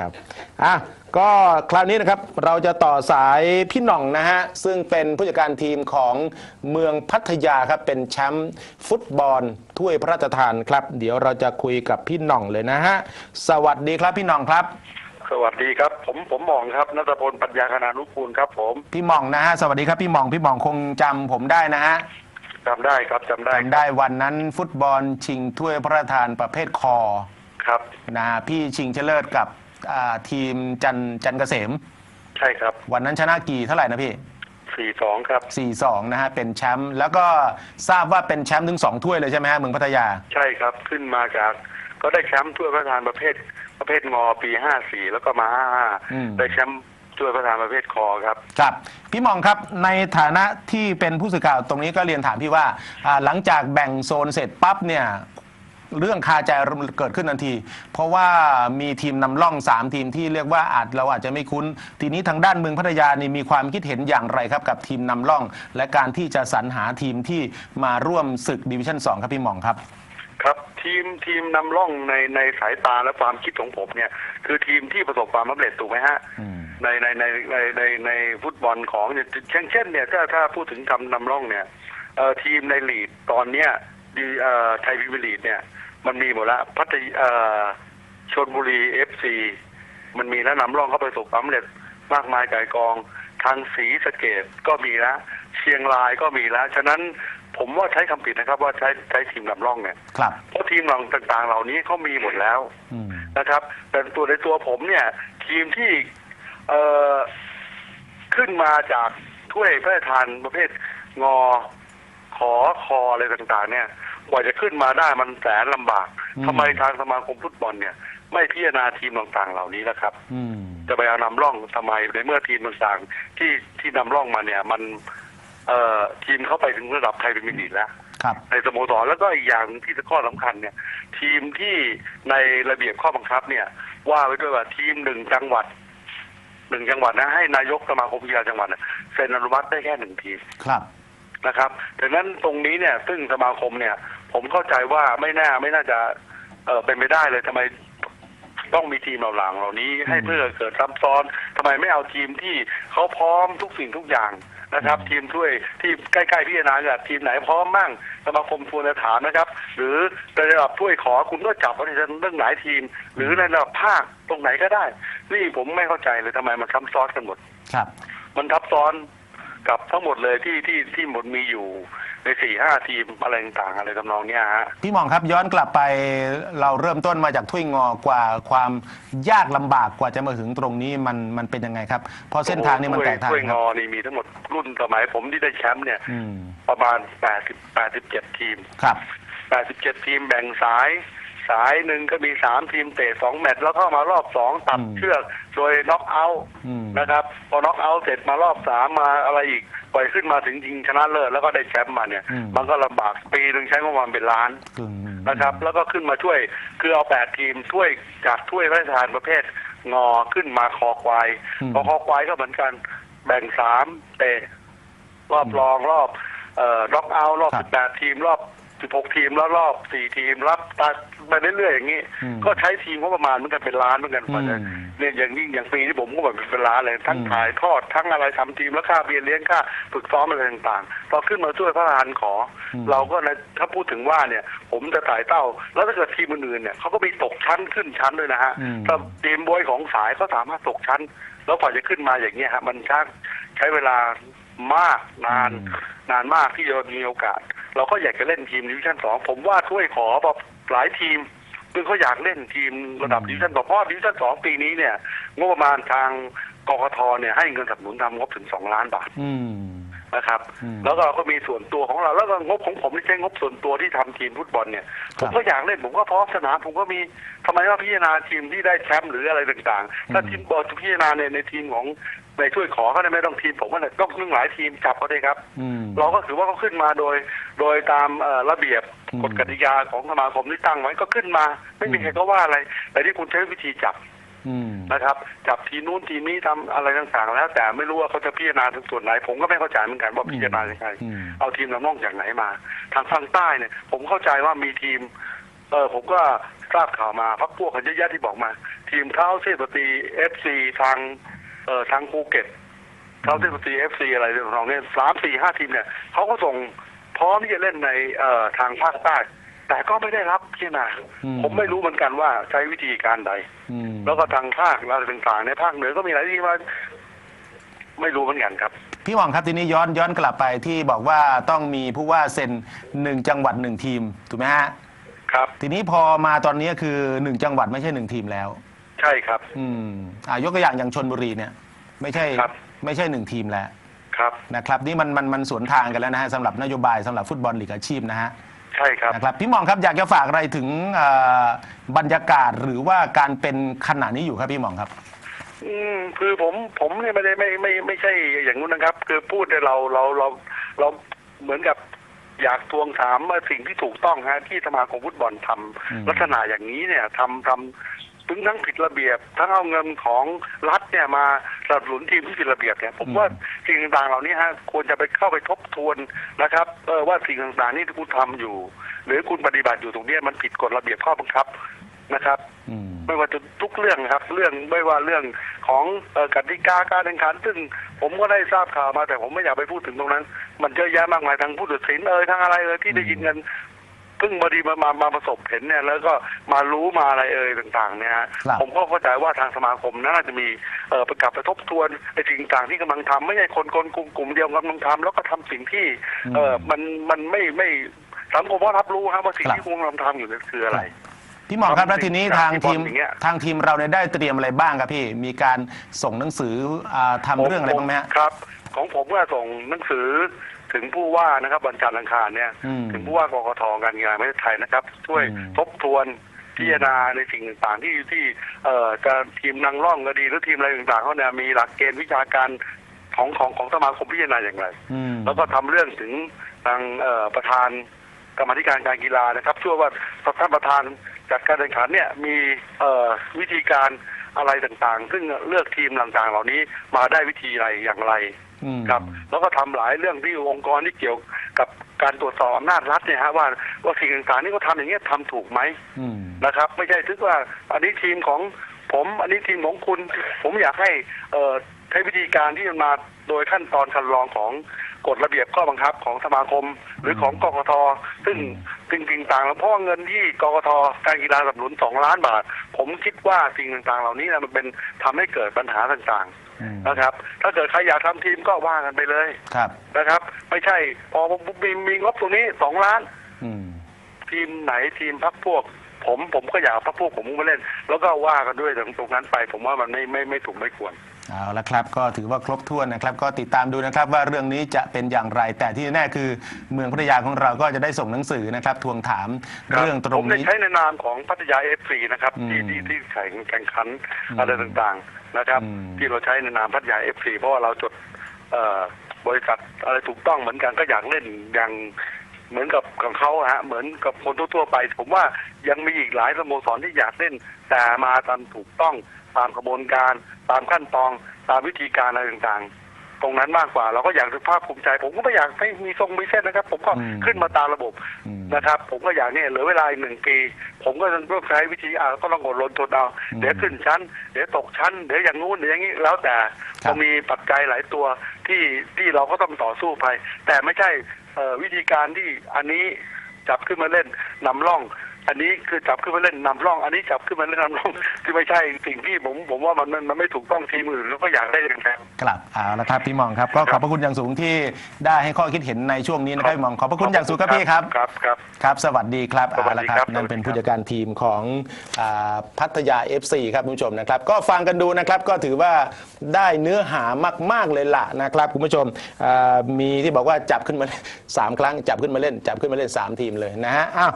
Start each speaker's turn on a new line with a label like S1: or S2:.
S1: ครับ อะ ก็คราวนี้นะครับ เราจะต่อสายพี่หน่องนะฮะ ซึ่งเป็นผู้จัดการทีมของเมืองพัทยาครับ เป็นแชมป์ฟุตบอลถ้วยพระราชทานครับ เดี๋ยวเราจะคุยกับพี่หน่องเลยนะฮะ สวัสดีครับพี่หน่องครับ
S2: สวัสดีครับ ผมผมหมองครับนัทพลปัญญาคณานุกูลครับ ผม
S1: พี่หม่องนะฮะ สวัสดีครับพี่หม่องพี่หม่องคงจำผมได้นะฮะ
S2: จำได้ครับจำได้
S1: จำได้วันนั้นฟุตบอลชิงถ้วยพระราชทานประเภทคอ
S2: ครับ
S1: นะฮะพี่ชิงชนะเลิศกับ อ่าทีมจันจันเกษม
S2: ใช่ครับ
S1: วันนั้นชนะกี่เท่าไหร่นะพี่
S2: สี่สองครับ
S1: 4-2 นะฮะ เป็นแชมป์แล้วก็ทราบว่าเป็นแชมป์ถึง 2 ถ้วยเลยใช่ไหมฮะเมืองพัทยา
S2: ใช่ครับขึ้นมาจาก ก็ได้แชมป์ถ้วยพระราชทานประเภท ประเภทงอปีห้าสี่แล้วก็มาห้าห้า
S1: อืม
S2: ได้แชมป์ถ้วยพระราชทานประเภทคอครับ
S1: ครับ พี่หมองครับในฐานะที่เป็นผู้สื่อข่าวตรงนี้ก็เรียนถามพี่ว่าอ่าหลังจากแบ่งโซนเสร็จปั๊บเนี่ย เรื่องคาใจเกิดขึ้นทันที เพราะว่ามีทีมนำร่อง 3 ทีมที่เรียกว่าอาจเราอาจจะไม่คุ้น ทีนี้ทางด้านเมืองพัทยานี่มีความคิดเห็นอย่างไรครับ กับทีมนำร่อง และการที่จะสรรหาทีมที่มาร่วมศึกดิวิชั่น2ครับพี่หมองครับ
S2: ครับทีมทีมนำร่องในในสายตาและความคิดของผมเนี่ย คือทีมที่ประสบความสำเร็จถูกไหมฮะ
S1: อืม
S2: ในในในในในในฟุตบอลของเนี่ยเช่นเช่นเนี่ยถ้าถ้าพูดถึงทำนำร่องเนี่ยเอ่อทีมในลีดตอนเนี้ยดีเอ่อไทยพิมยร์ลีดเนี่ย มันมีหมดละพัทยเอ่อชนบุรีเอฟซีมันมีแล้วนำร่องเข้าไปประสบความสำเร็จมากมายไก่ายกอง ทางสีสะเกดก็มีแล้วเชียงรายก็มีแล้ว ฉะนั้นผมว่าใช้คำผิดนะครับ ว่าใช้ใช้ทีมนำร่องเนี่ย
S1: ครับ
S2: เพราะทีมเหล่าต่างๆ เหล่านี้เขามีหมดแล้ว
S1: อืม
S2: นะครับ แต่ตัวในตัวผมเนี่ย ทีมที่เอ่อขึ้นมาจากถ้วยพระราชทานประเภทงอขอคออะไรต่าง ๆ เนี่ย กว่าจะขึ้นมาได้มันแสนลำบาก
S1: อืม
S2: ทำไมทางสมาคมฟุตบอลเนี่ย ไม่พิจารณาทีมต่างๆ เหล่านี้นะครับ
S1: อืม
S2: จะไปเอานำร่องทำไมในเมื่อทีมต่างๆที่ที่นำร่องมาเนี่ย มัน เอ่อทีมเข้าไปถึงระดับไทยเป็นมินิแล้ว
S1: ครับ
S2: ในสโมสรแล้วก็อีกอย่างที่ข้อสำคัญเนี่ย ทีมที่ในระเบียบข้อบังคับเนี่ย ว่าไว้ด้วยว่าทีมหนึ่งจังหวัดหนึ่งจังหวัดนะให้นายกสมาคมกีฬาจังหวัดน่ะเซ็นอนุมัติได้แค่หนึ่งทีม
S1: ครับ
S2: นะครับดังนั้นตรงนี้เนี่ยซึ่งสมาคมเนี่ย ผมเข้าใจว่าไม่น่าไม่น่าจะเออเป็นไปได้เลยทำไมต้องมีทีมเหล่าหลังเหล่านี้ ให้เพื่อเกิดซับซ้อนทำไมไม่เอาทีมที่เขาพร้อมทุกสิ่งทุกอย่างนะครับ ทีมช่วยที่ใกล้ๆพิจารณาเนี่ยทีมไหนพร้อมมั่งสมาคมควรจะถามนะครับ หรือในระดับถ้วยขอคุณก็จับว่าจะเรื่องหลายทีม หรือในระดับภาคตรงไหนก็ได้ นี่ผมไม่เข้าใจเลยทำไมมันซ้ำซ้อนกันหมด
S1: ครับ
S2: มันทับซ้อน กับทั้งหมดเลยที่ที่ที่หมดมีอยู่ในสี่ห้าทีมอะไรต่างๆอะไรทำนองเนี้ยฮะ
S1: พี่หมองครับย้อนกลับไปเราเริ่มต้นมาจากถ้วยงอกว่าความยากลำบากกว่าจะมาถึงตรงนี้มันมันเป็นยังไงครับ เพราะเส้นทางนี้มันแตกต่าง
S2: ถ้วย
S1: ค
S2: ง
S1: รับ
S2: อนี่มีทั้งหมดรุ่นสมัยผมที่ได้แชมป์เนี่ย
S1: อืม
S2: ประมาณแปดสิบแปดสิบเจ็ดทีม
S1: ครับ
S2: แปดสิบเจ็ดทีมแบ่งสาย สายหนึ่งก็มีสามทีมเตะสองแมตช์แล้วเข้ามารอบสองตัด
S1: อืม
S2: เชือกโดยน็อกเอาท์
S1: อืม
S2: นะครับ พอน็อกเอาท์เสร็จมารอบสามมาอะไรอีกปล่อยขึ้นมาถึงจริงชนะเลิศแล้วก็ได้แชมป์มาเนี่ย
S1: อืม
S2: มันก็ลำบากปีหนึ่งใช้งบประมาณเป็นล้าน
S1: อืม
S2: นะครับ แล้วก็ขึ้นมาช่วยคือเอาแปดทีมช่วยจากถ้วยพระราชทานประเภทงอขึ้นมาคอควาย
S1: อืม
S2: พอคอควายก็เหมือนกันแบ่งสามเตะรอบรองรอบเอ่อล็อกเอาท์รอบ
S1: ครับ
S2: สิบแปดทีมรอบ สิบหกทีมแล้วรอบสี่ทีมรับตัดไปเรื่อยๆอย่างนี้
S1: อืม
S2: ก็ใช้ทีมงบประมาณเหมือนกันเป็นล้านเหมือนกัน
S1: อืม
S2: เนี่ยอย่างยิ่งอย่างปีที่ผมก็แบบเป็นล้านเลยทั้ง
S1: อืม
S2: ถ่ายทอดทั้งอะไรทำทีมแล้วค่าเบียร์เลี้ยงค่าฝึกซ้อมอะไรต่างๆพอขึ้นมาช่วยพระราชทานขออ
S1: ม
S2: เราก็ในถ้าพูดถึงว่าเนี่ย ผมจะถ่ายเต้า แล้วถ้าเกิดทีมอื่นๆเนี่ยเขาก็มีตกชั้นขึ้นชั้นด้วยนะฮะ
S1: อืม
S2: ถ้าทีมบวยของสายเขาสามารถตกชั้น แล้วกว่าจะขึ้นมาอย่างเงี้ยฮะมันช้าใช้เวลา มากนานนานมากที่จะมีโอกาส เราก็อยากจะเล่นทีมดิวิชั่นสองผมว่าช่วยขอแบบหลายทีมคือเขาอยากเล่นทีมระดับ
S1: อืม
S2: ดิวิชั่นสองเพราะดิวิชั่นสองปีนี้เนี่ยงบประมาณทางกกทเนี่ยให้เงินสนับสนุนทำงบถึงสองล้านบาท
S1: อืม
S2: นะครับ
S1: อืม
S2: แล้วก็เราก็มีส่วนตัวของเราแล้วก็งบของผมนี่ใช้งบส่วนตัวที่ทำทีมฟุตบอลเนี่ย
S1: ค
S2: ผ
S1: รับ
S2: มก็อยากเล่นผมก็พร้อมสนามผมก็มีทำไมว่าพิจารณาทีมที่ได้แชมป์หรืออะไรต่างๆ ถ้า
S1: อืม
S2: ทีมบอลพิจารณาในในทีมของในช่วยขอเขาได้ไม่ต้องทีมผมก็เลยต้องนึ่งหลายทีมจับเขาได้ครับ
S1: อืม
S2: เราก็ถือว่าเขาขึ้นมาโดย โดยตามเอ่อระเบียบ
S1: อืม
S2: กฎกติกาของสมาคมที่ตั้งไว้ก็ขึ้นมา ไม่มี
S1: อืม
S2: ใครก็ว่าอะไร แต่ที่คุณใช้วิธีจับ
S1: อืม
S2: นะครับจับทีนู้นทีนี้ทำอะไรต่างๆแล้ว แต่ไม่รู้ว่าเขาจะพิจารณาถึงส่วนไหน ผมก็ไม่เข้าใจเหมือนกันว่าพิจารณายังไง
S1: อืม
S2: เอาทีมลำน้องจากไหนมา ทางฝั่งใต้เนี่ย ผมเข้าใจว่ามีทีม เออผมก็ทราบข่าวมาพักพวกกันเยอะแยะที่บอกมา ทีมเท้าเซสตีเอฟซีทางเอ่อทางภูเก็ตเท้าเซสตีเอฟซีอะไรเรื่องของเนี่ยสามสี่ห้าทีมเนี่ยเขาก็ส่งพร้อมที่จะเล่นในเอ่อทางภาคใต้ แต่ก็ไม่ได้รับพิจารณา
S1: อืม
S2: ผมไม่รู้เหมือนกันว่าใช้วิธีการใด
S1: อืม
S2: แล้วก็ทางภาคอะไรต่างๆในภาคเหนือก็มีหลายที่มาไม่รู้เหมือนกันครับ
S1: พี่หว่องครับทีนี้ย้อนย้อนกลับไปที่บอกว่าต้องมีผู้ว่าเซ็นหนึ่งจังหวัดหนึ่งทีมถูกไหมฮะ
S2: ครับ
S1: ทีนี้พอมาตอนนี้คือหนึ่งจังหวัดไม่ใช่หนึ่งทีมแล้ว
S2: ใช่ครับ
S1: อืมอ่ายกตัวอย่างอย่างชนบุรีเนี่ย ไม่ใช่
S2: ครับ
S1: ไม่ใช่หนึ่งทีมแล้ว
S2: ครับ
S1: นะครับ นี่มันมันมันสวนทางกันแล้วนะฮะสำหรับนโยบายสำหรับฟุตบอลลีกอาชีพนะฮะ
S2: ใช่ครับ
S1: นะครับพี่หมองครับอยากจะฝากอะไรถึงเอ่อบรรยากาศหรือว่าการเป็นขณะนี้อยู่ครับพี่หมองครับ
S2: อืมคือผมผมเนี่ยไม่ได้ไม่ไม่ไม่ใช่อย่างนู้นนะครับ คือพูดเนี่ยเราเราเราเราเหมือนกับอยากทวงถามว่าสิ่งที่ถูกต้องฮะที่สมาคมฟุตบอลทำ
S1: อืม
S2: ลักษณะอย่างนี้เนี่ยทำทำ ถึงทั้งผิดระเบียบ ทั้งเอาเงินของรัฐเนี่ยมาสนับสนุนทีมที่ผิดระเบียบเนี่ยผมว่าสิ่งต่างๆเหล่านี้ฮะควรจะไปเข้าไปทบทวนนะครับเออว่าสิ่งต่างๆนี่ที่คุณทำอยู่ หรือคุณปฏิบัติอยู่ตรงเนี้ยมันผิดกฎระเบียบข้อบังคับนะครับ
S1: อืม
S2: ไม่ว่าจะทุกเรื่องครับ เรื่องไม่ว่าเรื่องของเอ่อกติกาการแข่งขัน ซึ่งผมก็ได้ทราบข่าวมาแต่ผมไม่อยากไปพูดถึงตรงนั้น มันเยอะแยะมากมายทั้งผู้ตัดสินเอ่ยทั้งอะไรเอ่ยที่ได้ยินกัน เพิ่งมาดีมามามาประสบเห็นเนี่ย แล้วก็มารู้มาอะไรเอ่ยต่าง ๆ เนี่ยฮะ
S1: ครับ
S3: ผมก็เข้าใจว่าทางสมาคมน่าจะมีเอ่อประกาศไปทบทวนไอ้สิ่งต่างๆที่กำลังทำไม่ใช่คนคนกลุ่มกลุ่มเดียวกำลังทำแล้วก็ทำสิ่งที่เออมันมันไม่ไม่สังคมว่ารับรู้ครับว่าสิ่งที่คุณกำลังทำอยู่เนี่ยคืออะไร
S1: พี่หมองครับแล้วทีนี้ทางทีม
S2: อย่างเงี้ย
S1: ทางทีมเราเนี่ยได้เตรียมอะไรบ้างครับพี่มีการส่งหนังสืออาทำเรื่องอะไรบ้างไหมฮะ
S2: ครับ ของผมก็ส่งหนังสือ ถึงผู้ว่านะครับวันจันทร์อังคารเนี่ย
S1: อืม
S2: ถึงผู้ว่ากกทการกีฬาแห่งประเทศไทยนะครับ ช่วย
S1: อืม
S2: ทบทวนพิจารณาในสิ่งต่างๆ ที่ที่เอ่อจะทีมนางร่องก็ดีหรือทีมอะไรต่างๆเขาเนี่ยมีหลักเกณฑ์วิชาการของของของสมาคมพิจารณาอย่างไร
S1: อืม
S2: แล้วก็ทำเรื่องถึงทางเอ่อประธานกรรมาธิการการกีฬานะครับช่วยว่าท่านประธานจัดการแข่งขันเนี่ยมีเอ่อวิธีการอะไรต่างๆ ซึ่งเลือกทีมต่างๆ เหล่านี้มาได้วิธีอะไรอย่างไร
S1: อืม
S2: ครับ แล้วก็ทำหลายเรื่องที่องค์กรที่เกี่ยวกับการตรวจสอบอำนาจรัฐเนี่ยฮะว่าว่าสิ่งต่างๆนี่เขาทำอย่างเงี้ยทำถูกไหม
S1: อืม
S2: นะครับ ไม่ใช่ถึงว่าอันนี้ทีมของผมอันนี้ทีมของคุณ ผมอยากให้เอ่อใช้วิธีการที่มันมาโดยขั้นตอนคันลองของ กฎระเบียบข้อบังคับของสมาคม หรือของกกทซึ่งสิ่งสิ่งต่างๆแล้วเพราะว่าเงินที่กกทการกีฬาสนับสนุนสองล้านบาท ผมคิดว่าสิ่งต่างๆ เหล่านี้นะมันเป็นทำให้เกิดปัญหาต่าง
S1: อืม
S2: ๆนะครับ ถ้าเกิดใครอยากทำทีมก็ว่ากันไปเลย
S1: ครับ
S2: นะครับ ไม่ใช่ พอมีมีงบตรงนี้สองล้าน
S1: อืม
S2: ทีมไหนทีมพักพวกผมผมก็อยากเอาพักพวกผมมาเล่น แล้วก็ว่ากันด้วยตรงนั้นไป ผมว่ามันไม่ไม่ไม่ถูกไม่ควร
S1: เอาละครับก็ถือว่าครบถ้วนนะครับก็ติดตามดูนะครับว่าเรื่องนี้จะเป็นอย่างไร แต่ที่แน่คือเมืองพัทยาของเราก็จะได้ส่งหนังสือนะครับทวงถาม
S2: คบ
S1: เรื่องตรง
S2: ผมได้
S1: นี้
S2: ใช้ในนามของพัทยาเอฟซีนะครับ
S1: อืม
S2: ที่ที่ที่แข่งแข่งขัน
S1: อืม
S2: อะไรต่างๆนะครับ
S1: อืม
S2: ที่เราใช้ในนามพัทยาเอฟซีเพราะว่าเราจดเอ่อบริษัทอะไรถูกต้องเหมือนกันก็อยากเล่นอย่าง เหมือนกับของเขาฮะเหมือนกับคนทั่วๆไป ผมว่ายังมีอีกหลายสโมสรที่อยากเล่น แต่มาตามถูกต้องตามกระบวนการ ตามขั้นตอนตามวิธีการอะไรต่างๆ ตรงนั้นมากกว่า เราก็อยากจะภาคภูมิใจ ผมก็ไม่อยากให้มีทรงมีเส้นนะครับ ผมก็
S1: อืม
S2: ขึ้นมาตามระบบ
S1: อืม
S2: นะครับ ผมก็อยากเนี่ยเหลือเวลาอีกหนึ่งปี ผมก็ต้องใช้วิธีอ่าก็ต้องอดรนทนเอา
S1: อืม
S2: เดี๋ยวขึ้นชั้น เดี๋ยวตกชั้นเดี๋ยวอย่างงู้นเดี๋ยวอย่างนี้แล้วแต่
S1: ครับ
S2: ก็มีปัจจัยหลายตัวที่ที่เราก็ต้องต่อสู้ไปแต่ไม่ใช่เอ่อวิธีการที่อันนี้จับขึ้นมาเล่นนำร่อง อันนี้คือจับขึ้นมาเล่นนำร่อง อันนี้จับขึ้นมาเล่นนำร่องที่ไม่ใช่สิ่งที่ผมผมว่ามันมันมันไม่ถูกต้องทีมอื่นแล้วก็อยากได้อย่างแท้
S1: กลับเอาละครับพี่หมองครับก็ขอบพระคุณอย่างสูงที่ได้ให้ข้อคิดเห็นในช่วงนี้นะครับพี่หมองขอบพระคุณอย่างสูงครับพี่ครับ
S2: ครับครับ
S1: ครับสวัสดีครับ
S2: สวัสดี
S1: เอาละค
S2: ครั
S1: รับบนั่นเป็นผู้จัดการทีมของอาพัทยา FC ครับคุณผู้ชมนะครับ ก็ฟังกันดูนะครับก็ถือว่าได้เนื้อหามาก ๆเลยล่ะนะครับคุณผู้ชมอ่ามีที่บอกว่าจับขึ้นมาเล่นสามครั้งจับขึ้นมาเล่นจับขึ้นมาเล่นสามทีมเลยนะฮะอ้าว